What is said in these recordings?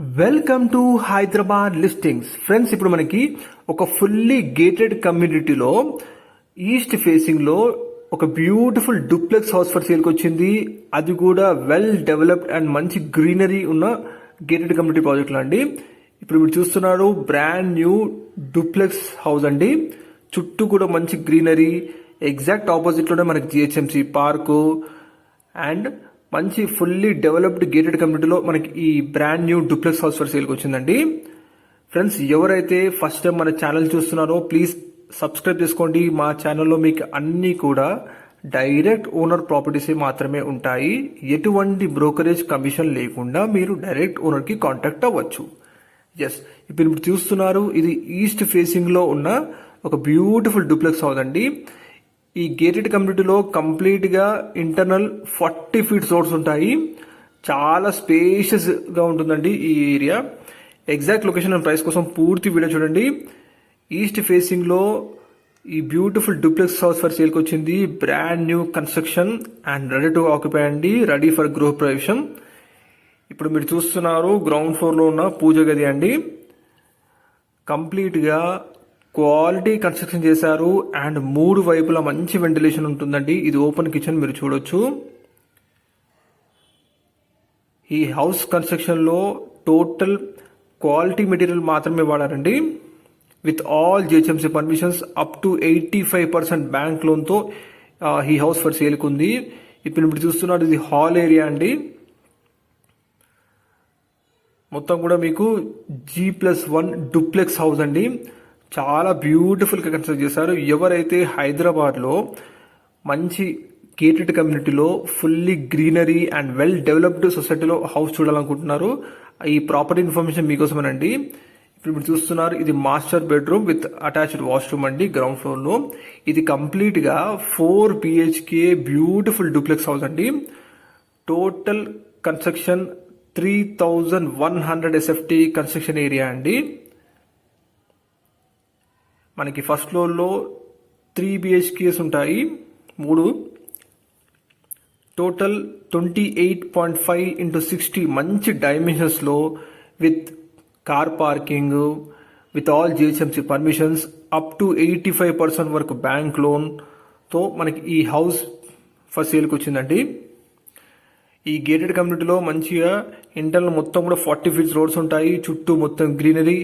Welcome to Hyderabad listings friends ఇప్పుడు మనకి ఒక ఫుల్లీ గేటెడ్ కమ్యూనిటీలో ఈస్ట్ ఫేసింగ్లో ఒక బ్యూటిఫుల్ డూప్లెక్స్ హౌస్ ఫర్ సేల్కి వచ్చింది. అది కూడా వెల్ డెవలప్డ్ అండ్ మంచి గ్రీనరీ ఉన్న గేటెడ్ కమ్యూనిటీ ప్రాజెక్ట్ అండి. ఇప్పుడు మీరు చూస్తున్నారు బ్రాండ్ న్యూ డూప్లెక్స్ హౌస్ అండి. చుట్టూ కూడా మంచి గ్రీనరీ ఎగ్జాక్ట్ ఆపోజిట్లోనే మనకి జిహెచ్ఎంసి పార్కు అండ్ మంచి ఫుల్లీ డెవలప్డ్ గేటెడ్ కమ్యూనిటీలో మనకి ఈ brand new duplex house for సేల్కి వచ్చిందండి. ఫ్రెండ్స్ ఎవరైతే ఫస్ట్ టైం మన ఛానల్ చూస్తున్నారో ప్లీజ్ సబ్స్క్రైబ్ చేసుకోండి. మా ఛానల్లో మీకు అన్నీ కూడా డైరెక్ట్ ఓనర్ ప్రాపర్టీసే మాత్రమే ఉంటాయి. ఎటువంటి బ్రోకరేజ్ కమిషన్ లేకుండా మీరు డైరెక్ట్ ఓనర్కి కాంటాక్ట్ అవ్వచ్చు. ఎస్ ఇప్పుడు ఇప్పుడు చూస్తున్నారు ఇది ఈస్ట్ ఫేసింగ్లో ఉన్న ఒక బ్యూటిఫుల్ డూప్లెక్స్ హౌస్ అండి. ఈ గేటెడ్ కమ్యూనిటీలో కంప్లీట్గా ఇంటర్నల్ ఫార్టీ ఫీట్ రోడ్స్ ఉంటాయి. చాలా స్పేషియస్గా ఉంటుందండి ఈ area exact location and price కోసం పూర్తి వీడియో చూడండి. ఈస్ట్ ఫేసింగ్లో ఈ బ్యూటిఫుల్ డూప్లెక్స్ హౌస్ ఫర్ సేల్కి వచ్చింది. Brand new construction and ready to occupy అండి. రెడీ ఫర్ గృహ ప్రవేశం ఇప్పుడు మీరు చూస్తున్నారు గ్రౌండ్ ఫ్లోర్లో ఉన్న పూజ గది అండి. కంప్లీట్గా క్వాలిటీ కన్స్ట్రక్షన్ చేశారు అండ్ మూడు వైపులా మంచి వెంటిలేషన్ ఉంటుందండి. ఇది ఓపెన్ కిచెన్ మీరు చూడొచ్చు. ఈ హౌస్ కన్స్ట్రక్షన్లో టోటల్ క్వాలిటీ మెటీరియల్ మాత్రమే వాడారండి. With all GHMC permissions up to eighty five percent bank లోన్తో ఈ హౌస్ ఫర్ సేల్కి ఉంది ఇప్పుడు ఇప్పుడు చూస్తున్నారు ఇది హాల్ ఏరియా అండి. మొత్తం కూడా మీకు G plus one duplex house అండి. చాలా బ్యూటిఫుల్గా కన్స్ట్రక్ట్ చేశారు. ఎవరైతే హైదరాబాద్లో మంచి గేటెడ్ కమ్యూనిటీలో fully greenery and well developed సొసైటీలో హౌస్ చూడాలనుకుంటున్నారు ఈ ప్రాపర్టీ ఇన్ఫర్మేషన్ మీకోసమేనండి. ఇప్పుడు మీరు చూస్తున్నారు ఇది master bedroom with attached washroom అండి గ్రౌండ్ ఫ్లోర్లో ఇది కంప్లీట్గా four BHK beautiful duplex house అండి. Total construction three thousand one hundred SFT construction area అండి. మనకి ఫస్ట్ ఫ్లోర్లో త్రీ బిహెచ్కేస్ ఉంటాయి. మూడు total twenty eight point five into sixty మంచి డైమెన్షన్స్లో with car parking with all GHMC permissions up to eighty five percent వరకు bank లోన్తో మనకి ఈ హౌస్ ఫర్ సేల్కి వచ్చిందండి. ఈ గేటెడ్ కమ్యూనిటీలో మంచిగా ఇంటర్నల్ మొత్తం కూడా ఫార్టీ ఫీట్స్ రోడ్స్ ఉంటాయి. చుట్టూ మొత్తం గ్రీనరీ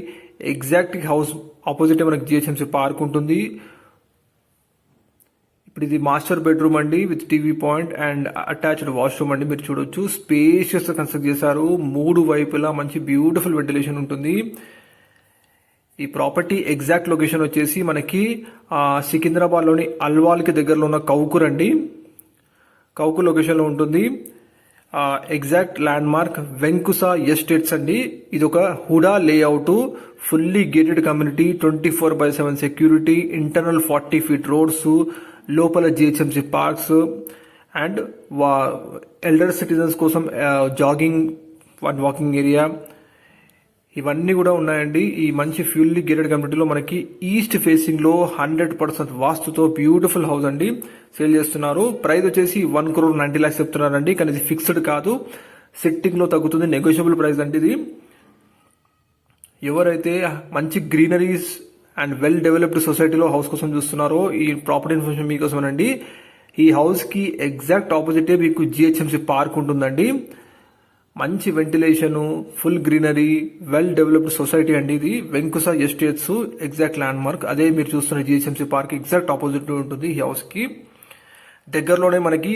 ఎగ్జాక్ట్ హౌస్ ఆపోజిట్ మనకి జిహెచ్ఎంసీ పార్క్ ఉంటుంది. ఇప్పుడు ఇది మాస్టర్ బెడ్రూమ్ అండి with TV point and attached washroom అండి మీరు చూడొచ్చు. స్పేషియస్ కన్స్ట్రక్ట్ చేశారు. మూడు వైపులా మంచి బ్యూటిఫుల్ వెంటిలేషన్ ఉంటుంది. ఈ ప్రాపర్టీ ఎగ్జాక్ట్ లొకేషన్ వచ్చేసి మనకి సికింద్రాబాద్లోని అల్వాల్కి దగ్గరలో ఉన్న కౌకూర్ అండి కౌకూర్ లొకేషన్లో ఉంటుంది. Exact land mark Venkusa estates అండి. ఇది ఒక HUDA layout fully gated community twenty four by seven security internal forty feet roads లోపల జిహెచ్ఎంసీ పార్క్స్ అండ్ వా ఎల్డర్ సిటిజన్స్ కోసం జాగింగ్ అండ్ వాకింగ్ ఏరియా ఇవన్నీ కూడా ఉన్నాయండి. ఈ మంచి ఫ్యూల్లీ గేటెడ్ కమ్యూనిటీలో మనకి ఈస్ట్ ఫేసింగ్లో హండ్రెడ్ పర్సెంట్ వాస్తుతో బ్యూటిఫుల్ హౌస్ అండి. సేల్ చేస్తున్నారు. ప్రైస్ వచ్చేసి వన్ క్రోర్ నైన్టీ ల్యాక్స్ చెప్తున్నారండి. కానీ ఇది ఫిక్స్డ్ కాదు. సెట్టింగ్లో తగ్గుతుంది. నెగోషియబుల్ ప్రైస్ అంటే ఇది. ఎవరైతే మంచి గ్రీనరీస్ అండ్ వెల్ డెవలప్డ్ సొసైటీలో హౌస్ కోసం చూస్తున్నారో ఈ ప్రాపర్టీ ఇన్ఫర్మేషన్ మీకోసమేనండి. ఈ హౌస్కి ఎగ్జాక్ట్ ఆపోజిటే మీకు జిహెచ్ఎంసీ పార్క్ ఉంటుందండి. మంచి ventilation full greenery well developed society అండి ఇది. Venkusa estates exact land mark అదే మీరు చూస్తున్న జిహెచ్ఎంసీ పార్క్ ఎగ్జాక్ట్ ఆపోజిట్ ఉంటుంది ఈ హౌస్కి దగ్గరలోనే మనకి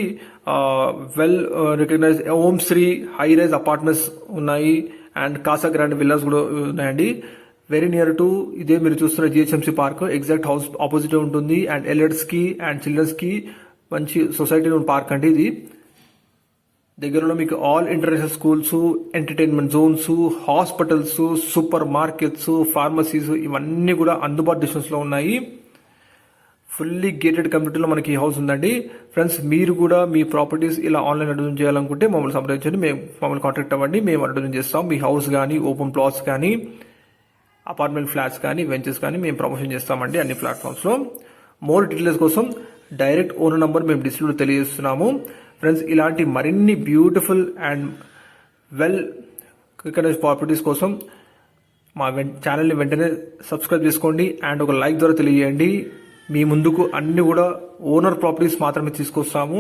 well recognise uh, Om Shri high rise apartments ఉన్నాయి. అండ్ కాసా గ్రాండ్ విల్లాస్ కూడా ఉన్నాయండి. వెరీ నియర్ టు ఇదే మీరు చూస్తున్న GHMC park. Exact house opposite ఉంటుంది. అండ్ ఎల్ఎడ్స్కి అండ్ చిల్డ్రన్స్కి మంచి సొసైటీ పార్క్ అండి ఇది. దగ్గరలో మీకు all international schools entertainment zones hospitals supermarkets pharmacies ఇవన్నీ కూడా అందుబాటు డిస్టెన్స్లో ఉన్నాయి. ఫుల్లీ గేటెడ్ కమ్యూనిటీలో మనకి హౌస్ ఉందండి. ఫ్రెండ్స్ మీరు కూడా మీ ప్రాపర్టీస్ ఇలా ఆన్లైన్ అడ్వర్టైజ్ చేయాలనుకుంటే మమ్మల్ని సంప్రదించండి. మేము మమ్మల్ని కాంటాక్ట్ అవ్వండి. మేము అడ్వర్టైజ్ చేస్తాం. మీ హౌస్ కానీ ఓపెన్ ప్లాట్స్ కానీ అపార్ట్మెంట్ ఫ్లాట్స్ కానీ వెంచర్స్ కానీ మేము ప్రమోషన్ చేస్తామండి అన్ని ప్లాట్ఫామ్స్లో మోర్ డీటెయిల్స్ కోసం డైరెక్ట్ ఓనర్ నంబర్ మేము డిస్ప్లేలో తెలియజేస్తున్నాము. ఫ్రెండ్స్ ఇలాంటి మరిన్ని beautiful and well quick properties కోసం మా వెన్ ఛానల్ని వెంటనే సబ్స్క్రైబ్ చేసుకోండి అండ్ ఒక లైక్ ద్వారా తెలియజేయండి. మీ ముందుకు అన్ని కూడా ఓనర్ ప్రాపర్టీస్ మాత్రమే తీసుకొస్తాము.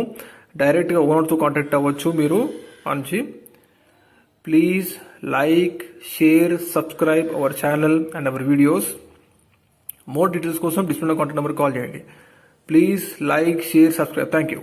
డైరెక్ట్గా ఓనర్తో కాంటాక్ట్ అవ్వచ్చు మీరు. మంచి please like share subscribe our channel and our videos. More details కోసం డిస్ప్లే కాంటాక్ట్ నెంబర్ కాల్ చేయండి. Please like share subscribe. Thank you.